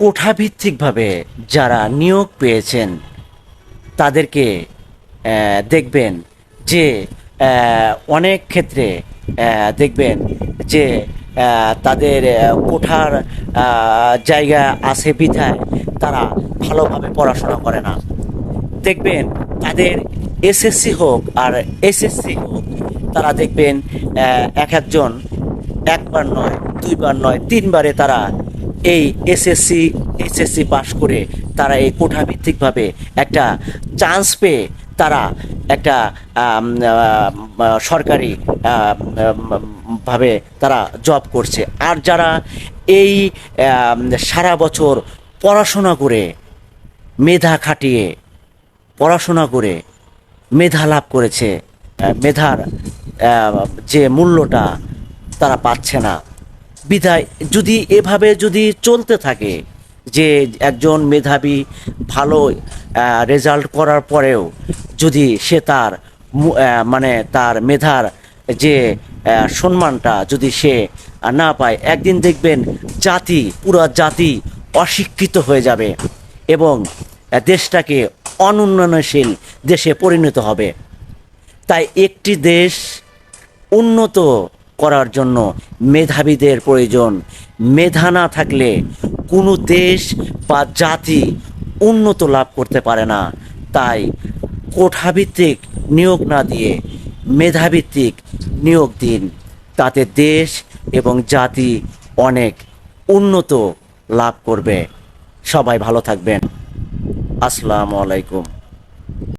কোঠাভিত্তিকভাবে যারা নিয়োগ পেয়েছেন, তাদেরকে দেখবেন যে অনেক ক্ষেত্রে দেখবেন যে তাদের কোঠার জায়গা আছে বিধায় তারা ভালোভাবে পড়াশোনা করে না। দেখবেন তাদের এসএসসি হোক আর এসএসসি হোক, তারা দেখবেন এক একজন একবার নয়, দুইবার নয়, তিনবারে তারা এই এসএসসি এসএসসি পাশ করে তারা এই কোঠাভিত্তিকভাবে একটা চান্স পেয়ে তারা একটা সরকারি ভাবে তারা জব করছে। আর যারা এই সারা বছর পড়াশোনা করে মেধা খাটিয়ে, পড়াশোনা করে মেধা লাভ করেছে মেধার যে মূল্যটা তারা পাচ্ছে না। বিধায় যদি এভাবে যদি চলতে থাকে যে একজন মেধাবী ভালো রেজাল্ট করার পরেও যদি সে তার মানে তার মেধার যে সম্মানটা যদি সে না পায়, একদিন দেখবেন জাতি, পুরো জাতি অশিক্ষিত হয়ে যাবে এবং দেশটাকে অনুন্নয়নশীল দেশে পরিণত হবে। তাই একটি দেশ উন্নত করার জন্য মেধাবীদের প্রয়োজন। মেধা না থাকলে কোনো দেশ বা জাতি উন্নত লাভ করতে পারে না। তাই কোঠাভিত্তিক নিয়োগ না দিয়ে মেধাভিত্তিক নিয়োগ দিন। তাতে দেশ এবং জাতি অনেক উন্নত লাভ করবে। সবাই ভালো থাকবেন। আসসালামু আলাইকুম।